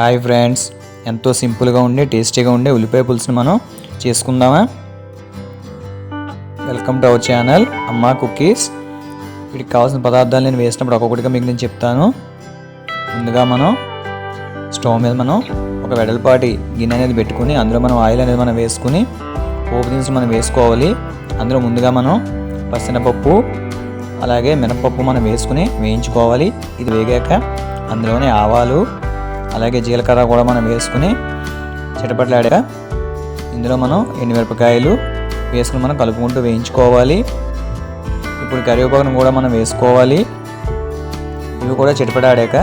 Hi friends. ఎంతో సింపుల్గా ఉండే టేస్టీగా ఉండే ఉల్లిపాయ పులుసుని మనం చేసుకుందామా? Welcome to our channel Amma cookies. వీటికి కావాల్సిన పదార్థాలు నేను వేసినప్పుడు ఒక్కొక్కటిగా మీకు నేను చెప్తాను. ముందుగా మనం స్టవ్ మీద మనం ఒక వెడల్పాటి గిన్నె అనేది పెట్టుకుని అందులో మనం ఆయిల్ అనేది మనం వేసుకుని పోపు దినుసులు మనం వేసుకోవాలి. అందులో ముందుగా మనం పసనపప్పు అలాగే మినపప్పు మనం వేసుకుని వేయించుకోవాలి. ఇది వేగాక అందులోనే ఆవాలు అలాగే జీలకర్ర కూడా మనం వేసుకుని చిటపట్లాడాక ఇందులో మనం ఎండుమిరపకాయలు వేసుకుని మనం కలుపుకుంటూ వేయించుకోవాలి. ఇప్పుడు కరివేపాకును కూడా మనం వేసుకోవాలి. ఇవి కూడా చిటపడాడాక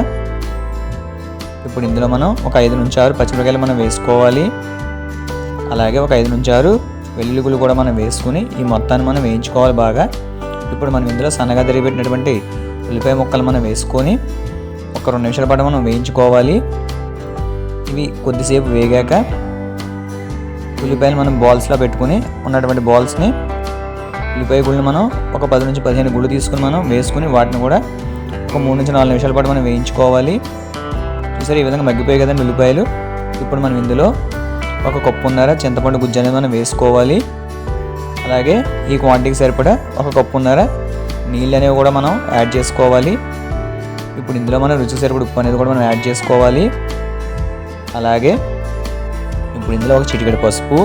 ఇప్పుడు ఇందులో మనం ఒక ఐదు నుంచి ఆరు పచ్చిమిరకాయలు మనం వేసుకోవాలి. అలాగే ఒక ఐదు నుంచి ఆరు వెల్లుల్లిగులు కూడా మనం వేసుకుని ఈ మొత్తాన్ని మనం వేయించుకోవాలి బాగా. ఇప్పుడు మనం ఇందులో సన్నగా తరిగిపెట్టినటువంటి ఉల్లిపాయ ముక్కలు మనం వేసుకొని ఒక రెండు నిమిషాల పాటు మనం వేయించుకోవాలి. ఇవి కొద్దిసేపు వేగాక ఉల్లిపాయలు మనం బాల్స్లో పెట్టుకుని ఉన్నటువంటి బాల్స్ని ఉల్లిపాయ గుళ్ళని మనం ఒక పది నుంచి పదిహేను గుళ్ళు తీసుకుని మనం వేసుకుని వాటిని కూడా ఒక మూడు నుంచి నాలుగు నిమిషాల పాటు మనం వేయించుకోవాలి. చూసారు ఈ విధంగా మగ్గిపోయాయి కదండి ఉల్లిపాయలు. ఇప్పుడు మనం ఇందులో ఒక కప్పున్నర చింతపండు గుజ్జు అనేది మనం వేసుకోవాలి. అలాగే ఈ క్వాంటిటీకి సరిపడా ఒక కప్పున్నర నీళ్ళు అనేవి కూడా మనం యాడ్ చేసుకోవాలి. ఇప్పుడు ఇందులో మనం రుచి సరిపడి ఉప్పు అనేది కూడా మనం యాడ్ చేసుకోవాలి. అలాగే ఇప్పుడు ఇందులో ఒక చిటికెడు పసుపు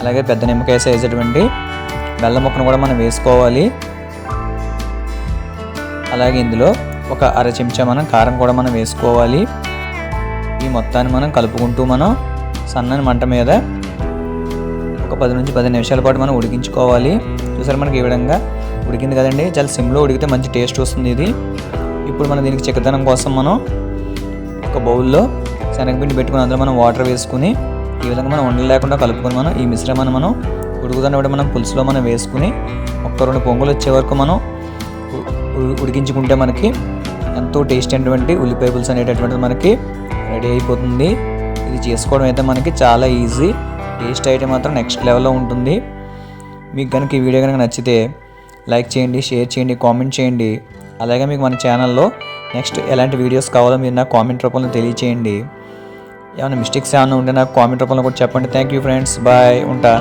అలాగే పెద్ద నిమ్మకాయ సైజ్ అటువంటి బెల్లం ముక్కను కూడా మనం వేసుకోవాలి. అలాగే ఇందులో ఒక అర చెంచా మనం కారం కూడా మనం వేసుకోవాలి. ఈ మొత్తాన్ని మనం కలుపుకుంటూ మనం సన్నని మంట మీద ఒక పది నుంచి పది నిమిషాల పాటు మనం ఉడికించుకోవాలి. చూసారు మనకి ఈ విధంగా ఉడికింది కదండి? చాలా సిమ్లో ఉడికితే మంచి టేస్ట్ వస్తుంది ఇది. ఇప్పుడు మనం దీనికి చిక్కదనం కోసం మనం ఒక బౌల్లో శనగపిండి పెట్టుకుని అందులో మనం వాటర్ వేసుకుని ఈ విధంగా మనం ఉండలు లేకుండా కలుపుకొని మనం ఈ మిశ్రమాన్ని మనం ఉడుకుతున్నప్పుడు మనం పులుసులో మనం వేసుకుని ఒక్క రెండు పొంగులు వచ్చే వరకు మనం ఉడికించుకుంటే మనకి ఎంతో టేస్ట్ అయినటువంటి ఉల్లిపాయ పులుసు అనేటటువంటిది మనకి రెడీ అయిపోతుంది. ఇది చేసుకోవడం అయితే మనకి చాలా ఈజీ. టేస్ట్ అయితే మాత్రం నెక్స్ట్ లెవెల్లో ఉంటుంది. మీకు కనుక ఈ వీడియో కనుక నచ్చితే లైక్ చేయండి షేర్ చేయండి కామెంట్ చేయండి. అలాగే మీకు మన ఛానల్లో నెక్స్ట్ ఎలాంటి వీడియోస్ కావాలో మీరు నాకు కామెంట్ రూపంలో తెలియచేయండి. ఏమైనా మిస్టేక్స్ ఏమైనా ఉంటే నాకు కామెంట్ రూపంలో కూడా చెప్పండి. థ్యాంక్ యూ ఫ్రెండ్స్ బాయ్ ఉంటా.